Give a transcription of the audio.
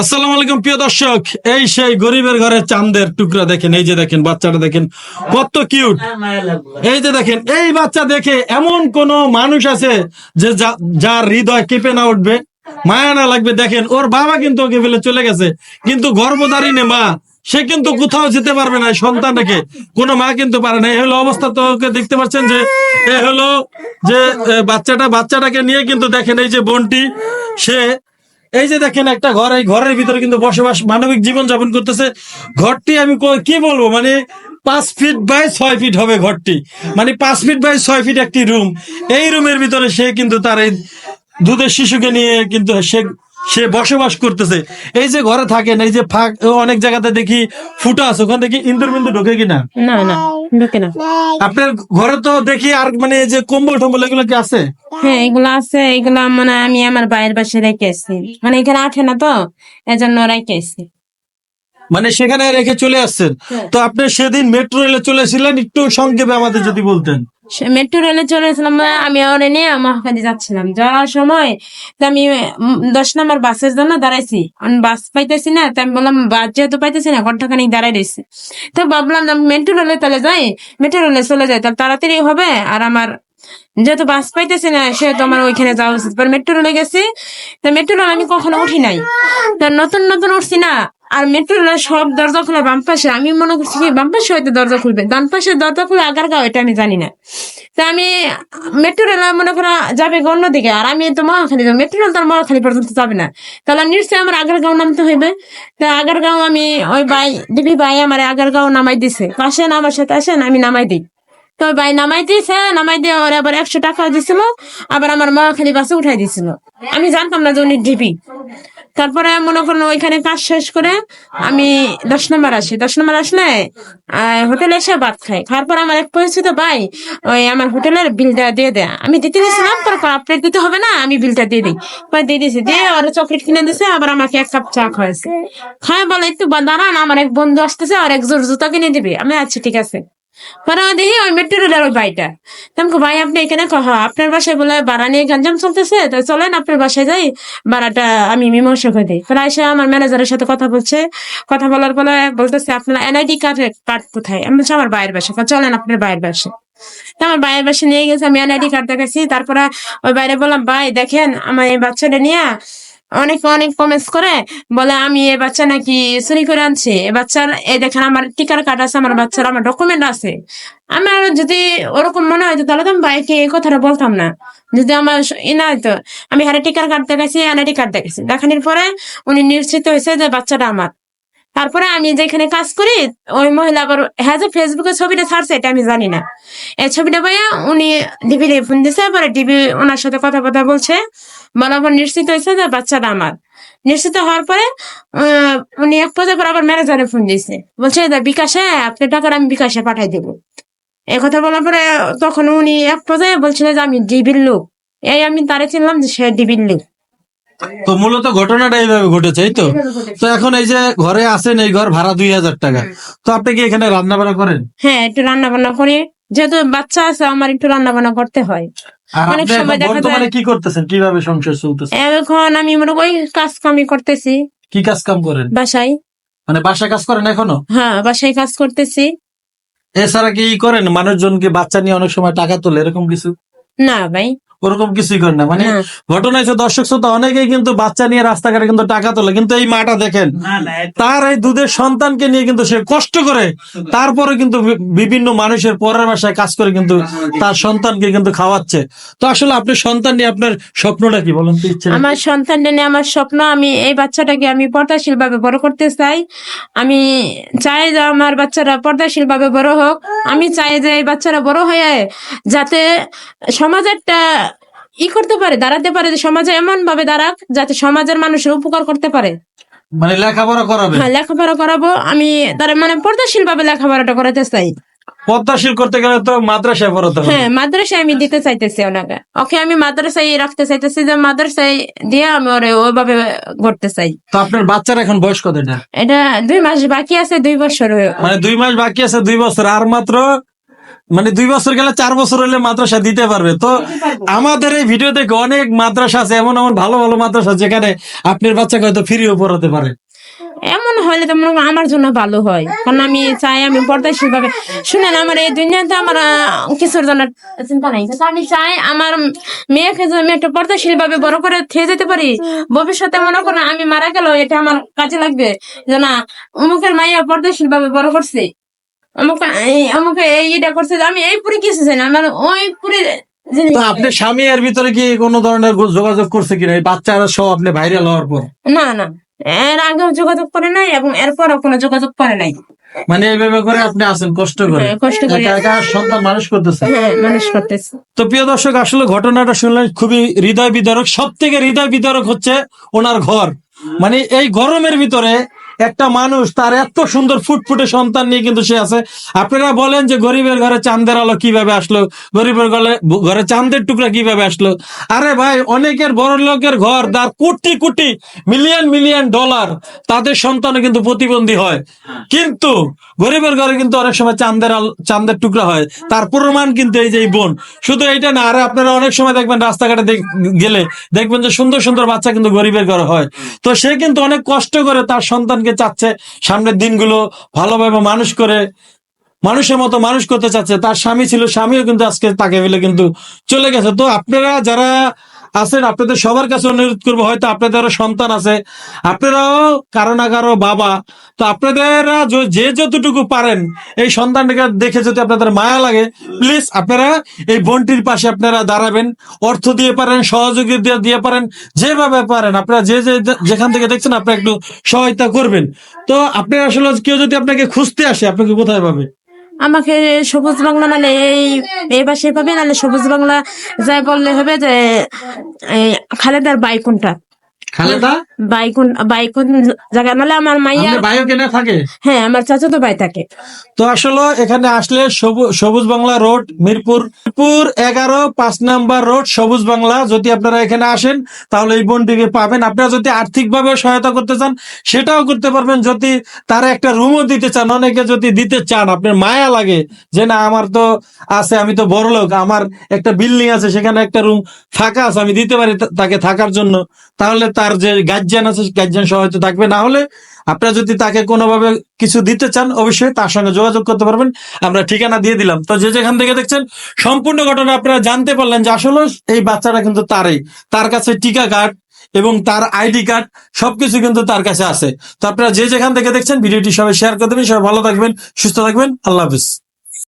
আসসালামু আলাইকুম, প্রিয় দর্শক। এই সেই গরিবের ঘরের চাঁদের টুকরা দেখেন, এই যে দেখেন, বাচ্চাটা দেখেন, কত কিউট এই যে দেখেন, এই বাচ্চা দেখে এমন কোন মানুষ আছে যে যার হৃদয় কেঁপে না উঠবে, মায়া না লাগবে। দেখেন, ওর বাবা কিন্তু ওকে ফেলে চলে গেছে, কিন্তু গর্ভধারিণী মা, সে কিন্তু কোথাও যেতে পারবে না সন্তানটাকে। কোনো মা কিন্তু পারে না। এই হলো অবস্থা তো দেখতে পাচ্ছেন যে, এ হলো যে বাচ্চাটা, বাচ্চাটাকে নিয়ে কিন্তু দেখেন, এই যে বোনটি, সে এই যে দেখেন একটা ঘর, এই ঘরের ভিতরে কিন্তু বসবাস, মানবিক জীবন যাপন করতেছে। ঘরটি আমি কি বলব? মানে পাঁচ ফিট বাই ছয় ফিট হবে ঘরটি। মানে পাঁচ ফিট বাই ছয় ফিট একটি রুম এই রুমের ভিতরে সে কিন্তু তার এই দুধের শিশুকে নিয়ে কিন্তু সে সে বসবাস করতেছে। এই যে ঘরে থাকে না এই যে ফাঁক অনেক জায়গাতে দেখি ফুটা আছে ওখান থেকে ইন্দুর বিন্দু ঢোকে কিনা? না না ঢুকে না। আপনার ঘরে তো দেখি আর মানে যে কম্বল টম্বল এগুলো কি আছে? হ্যাঁ এগুলো আছে এগুলো মানে আমি আমার বাইরের বাসায় রেখে আসছি মানে এখানে আঠে না তো? এজন্য রেখে আসছি মানে সেখানে রেখে চলে আসছেন। তো আপনি সেদিন মেট্রো রেলে চলেছিলেন একটু সংক্ষেপে আমাদের যদি বলতেন। মেট্রো রেলে চলে এসেছিলাম মানে আমি ওরে নিয়ে মহাখালী যাচ্ছিলাম। যাওয়ার সময় তো আমি দশ নম্বর বাসের জন্য দাঁড়াইছি। বাস পাইতেছি না তো আমি বললাম বাস যেহেতু পাইতেছি না ঘন্টাখানি দাঁড়াই রয়েছি। তো ভাবলাম না মেট্রো রেলে তাহলে যাই মেট্রো রেলে চলে যাই তাহলে তাড়াতাড়ি হবে। আর আমার যেহেতু বাস পাইতেছি না সেহেতু আমার ওইখানে যাওয়া উচিত। মেট্রো রেলে গেছি তো মেট্রো রেল আমি কখনো উঠি নাই। তো নতুন নতুন উঠছি না। আর মেট্রো রেলের সব দরজা খোলা বাম পাশে। আমি মনে করছি কি, বাম পাশে হয়তো দরজা খুলবে, ডান পাশে দরজা খুলে আগার গাও এটা আমি জানি না। তো আমি মেট্রো রেল মনে করা যাবে অন্যদিকে, আর আমি তো মহাখালী যাব মেট্রো রেল তো মহাখালী পর্যন্ত যাবে না। তাহলে নিশ্চয়ই আমার আগার গাঁও নামতে হইবে। তো আগার গাঁও আমি, ওই ভাই দিবি ভাই আমার আগার গাঁও নামাই দিছে। আসেন আমার সাথে আসেন আমি নামাই দিই। তো ভাই নামাই দিয়েছে, নামাই দিয়ে ওর আবার একশো টাকা দিছিল আবার আমার মহাখালী বাসে উঠাই দিছিল আমি জানতাম না যে উনি ডিবি তারপরে মনে করুন ওইখানে কাজ শেষ করে আমি দশ নম্বর আসি। দশ নম্বর আসলে হোটেলে এসে ভাত খাই। খাওয়ার পর আমার এক পরিচিত ভাই ওই আমার হোটেলের বিলটা দিয়ে দেয়। আমি দিতে গেছিলাম, পরে আপনার দিতে হবে না, আমি বিলটা দিয়ে দিই। পরে দিয়ে দিয়েছি। দিয়ে ওরা চকলেট কিনে দিছে, আবার আমাকে এক কাপ চা খাওয়াইছে। খায় বলে, একটু দাঁড়ান, আমার এক বন্ধু আসতেছে, আর এক জোর জুতা কিনে দিবে। আমি আচ্ছা ঠিক আছে। দেখি ওই মেট্রো রেলের ওই ভাই, আপনি এখানে কহ, আপনার বাসায় বলে নিয়ে চলতেছে? তো চলেন, আপনার বাসায় যাই আমি মীমাংসা করে দিই। আমার ম্যানেজারের সাথে কথা বলছে। কথা বলার পরে বলতেছে, আপনার এনআইডি কার্ড কার্ড কোথায়? আমি বলছি, আমার বাইরের বাসা। চলেন, আপনার বাইরের বাসা। আমার বাইরের বাসা নিয়ে গেছে, আমি এনআইডি কার্ড দেখাচ্ছি। তারপরে ওই বাইরে বললাম, ভাই, দেখেন, আমার এই বাচ্চাটা নিয়ে অনেক অনেক কমেন্টস করে বলে, আমি এ বাচ্চা নাকি চুরি করে আনছি। এ বাচ্চার, এ দেখেন আমার টিকার কার্ড আছে, আমার বাচ্চার আমার ডকুমেন্ট আছে। আমার যদি ওরকম মনে হয়তো, তাহলে তো আমি ভাইকে এই কথাটা বলতাম না। যদি আমার ই না হয়তো, আমি হারে টিকার কার্ড দেখাইছি এনআইডি কার্ড দেখাইছি। দেখানোর পরে উনি নিশ্চিত হয়েছে যে বাচ্চাটা আমার। তারপরে আমি যেখানে কাজ করি, ওই মহিলা আবার হ্যাঁ যে ফেসবুকে ছবিটা ছাড়ছে, এটা আমি জানি না। এই ছবিটা ভাইয়া উনি ডিবি ফোন দিছে, পরে ডিবি ওনার সাথে কথা কথা বলছে। পর নিশ্চিত হয়েছে যে বাচ্চাটা আমার। নিশ্চিত হওয়ার পরে উনি এক পর্যায়ে পর আবার ম্যানেজারে ফোন দিয়েছে। বলছে বিকাশে আপনি টাকাটা আমি বিকাশে পাঠাই দেবো। এই কথা বলার পরে তখন উনি এক পর্যায়ে বলছিল যে আমি ডিবির লোক। এই আমি তারে চিনলাম যে সে ডিবির লোক। তো মূলত ঘটনাটা এইভাবে ঘটেছে এই তো? তো এখন এই যে ঘরে আছেন এই ঘর ভাড়া দুই হাজার টাকা। তো আপনি কি এখানে রান্না বান্না করেন? হ্যাঁ একটু রান্না বান্না করি। যেহেতু বাচ্চা আছে আমার একটু রান্না বান্না করতে হয়। অনেক সময় দেখা যায়- কি করতেছেন? কীভাবে সংসার চলতেছে? এখন আমি মনে করি ওই কাজ কামি করতেছি। কি কাজ কাম করেন? বাসায়। মানে বাসায় কাজ করেন এখনও? হ্যাঁ বাসায় কাজ করতেছি। এছাড়া কি করেন? মানুষজনকে বাচ্চা নিয়ে অনেক সময় টাকা তোলে এরকম কিছু? না ভাই। ওরকম কিছুই করেন না। মানে ঘটনা হচ্ছে দর্শক শ্রোতা অনেকেই কিন্তু বাচ্চা নিয়ে রাস্তাঘাটে কিন্তু টাকা তোলে কিন্তু এই মাটা দেখেন তার এই দুধের সন্তানকে নিয়ে কিন্তু সে কষ্ট করে তারপরে কিন্তু বিভিন্ন মানুষের পরের বাসায় কাজ করে কিন্তু তার সন্তানকে কিন্তু খাওয়াচ্ছে। তো আসলে আপনি সন্তান নিয়ে আপনার স্বপ্নটা কি বলেন তো ইচ্ছে আমার সন্তান নিয়ে আমার স্বপ্ন আমি এই বাচ্চাটাকে আমি পর্দাশীল ভাবে বড় করতে চাই। আমি চাই যে আমার বাচ্চারা পর্দাশীল ভাবে বড় হোক। আমি চাই যে এই বাচ্চারা বড় হয়ে যাতে সমাজ একটা ই করতে পারে দাঁড়াতে পারে যে সমাজে এমন ভাবে দাঁড়াক যাতে সমাজের মানুষের উপকার করতে পারে। মানে লেখাপড়া করাবে? হ্যাঁ লেখাপড়া করাবো। আমি তার মানে পর্দাশীল ভাবে লেখাপড়াটা করাতে চাই। পদ্মাশীল করতে গেলে তো মাদ্রাসায় পড়াতে হবে। হ্যাঁ মাদ্রাসায় আমি দিতে চাইতেছি ওনাকে। ওকে আমি মাদ্রাসায় রাখতে চাইতেছি যে মাদ্রাসায় দিয়ে আমি ওরে ওইভাবে করতে চাই। তো আপনার বাচ্চার এখন বয়স কত এটা এটা দুই মাস বাকি আছে দুই বছর মানে দুই মাস বাকি আছে দুই বছর। আর মাত্র মানে দুই বছর গেলে চার বছর হলে মাদ্রাসা দিতে পারবে। তো আমাদের এই ভিডিও দেখে অনেক মাদ্রাসা আছে এমন এমন ভালো ভালো মাদ্রাসা যেখানে আপনার বাচ্চাকে হয়তো ফ্রিও পড়াতে পারে। এমন হলে তো মনে আমার জন্য ভালো হয়। কারণ আমি চাই আমি পর্দাশীল ভাবে। শুনেন আমার এই দুনিয়াতে আমার কিছুর জন্য চিন্তা নাই। আমি চাই আমার মেয়েকে যদি আমি একটা পর্দাশীল ভাবে বড় করে খেয়ে যেতে পারি। ভবিষ্যতে মনে করেন আমি মারা গেল এটা আমার কাজে লাগবে যে না অমুকের মাইয়া পর্দাশীল ভাবে বড় করছে। এই- এইটা করছে আমি এই পুরি কিছু আমার ওই পুরি তো আপনার স্বামী এর ভিতরে কি কোনো ধরনের যোগাযোগ করছে কিনা? এই বাচ্চারা সহ আপনি ভাইরাল হওয়ার পর? না না। এর আগেও যোগাযোগ করে নাই এবং এরপরও কোনো যোগাযোগ করে নাই। মানে এইভাবে করে আপনি আছেন কষ্ট করে? হ্যাঁ, কষ্ট করে। একা একা সন্তান মানুষ করতেছে? হ্যাঁ মানুষ করতেছে। তো প্রিয় দর্শক আসলে ঘটনাটা শুনলেন খুবই হৃদয় বিদারক। সব থেকে হৃদয় বিদারক হচ্ছে ওনার ঘর। মানে এই গরমের ভিতরে একটা মানুষ তার এত সুন্দর ফুটফুটে সন্তান নিয়ে কিন্তু সে আছে। আপনারা বলেন যে গরিবের ঘরে চাঁদের আলো কীভাবে আসলো? গরিবের ঘরে ঘরে চাঁদের টুকরা কীভাবে আসলো? আরে ভাই, অনেকের বড় লোকের ঘর তার crore crore, million million dollar তাদের সন্তানও কিন্তু প্রতিবন্ধী হয়। কিন্তু গরিবের ঘরে কিন্তু অনেক সময় চাঁদের আল- চাঁদের টুকরা হয়। তার প্রমাণ কিন্তু এই যে বোন। শুধু এইটা না, আরে আপনারা অনেক সময় দেখবেন রাস্তাঘাটে গেলে দেখবেন যে সুন্দর সুন্দর বাচ্চা কিন্তু গরিবের ঘরে হয়। তো সে কিন্তু অনেক কষ্ট করে তার সন্তানকে চাচ্ছে, সামনের দিনগুলো ভালোভাবে মানুষ করে, মানুষের মতো মানুষ করতে চাচ্ছে। তার স্বামী ছিল, স্বামীও কিন্তু আজকে তাকে ফেলে কিন্তু চলে গেছে। তো আপনারা যারা আছেন, আপনাদের সবার কাছে অনুরোধ করব, হয়তো আপনাদেরও সন্তান আছে। আপনারাও কারও না কারও বাবা, তো আপনারা যে যতটুকু পারেন, এই সন্তানটাকে দেখে যদি আপনাদের মায়া লাগে প্লিজ আপনারা এই বোনটির পাশে আপনারা দাঁড়াবেন, অর্থ দিয়ে পারেন সহযোগিতা দিয়ে- পারেন, যেভাবে পারেন, আপনারা যে যে যেখান থেকে দেখছেন, আপনারা একটু সহায়তা করবেন। তো আপনারা আসলে কেউ যদি আপনাকে খুঁজতে আসে, আপনাকে কোথায় পাবে? আমাকে সবুজ বাংলা মানে এই এই পাশে পাবে নালে সবুজ বাংলা যাই বললে হবে যে খালেদার বাইকুনটা খালেদা? বাইকুন বাইকুন জায়গা নালে আমার মাইয়া ভাইও কেনা থাকে? হ্যাঁ আমার চাচাতো ভাই থাকে। তো আসলে এখানে আসলে সবু- সবুজ বাংলা রোড মিরপুর মিরপুর এগারো পাঁচ নাম্বার রোড সবুজ বাংলা। যদি আপনারা এখানে আসেন তাহলে এই বোনটিকে পাবেন। আপনারা যদি আর্থিকভাবে সহায়তা করতে চান সেটাও করতে পারবেন। যদি তারা একটা রুমও দিতে চান অনেকে যদি দিতে চান আপনার মায়া লাগে যে না আমার তো আছে আমি তো বড় লোক আমার একটা বিল্ডিং আছে সেখানে একটা রুম ফাঁকা আছে আমি দিতে পারি তাকে থাকার জন্য তাহলে তার যে গার্জিয়ান আছে গার্জিয়ান সহায়তা থাকবে। না হলে আপনারা যদি তাকে কোনোভাবে কিছু দিতে চান, অবশ্যই তার সঙ্গে যোগাযোগ করতে পারবেন। আমরা ঠিকানা দিয়ে দিলাম। তো যে যেখান থেকে দেখছেন, সম্পূর্ণ ঘটনা আপনারা জানতে পারলেন যে আসলে এই বাচ্চাটা কিন্তু তারই। তার কাছে টিকা কার্ড এবং তার আইডি কার্ড সবকিছু কিন্তু তার কাছে আছে। তো আপনারা যে যেখান থেকে দেখছেন, ভিডিওটি সবাই শেয়ার করে দেবেন। সবাই ভালো থাকবেন, সুস্থ থাকবেন। আল্লাহ হাফিজ।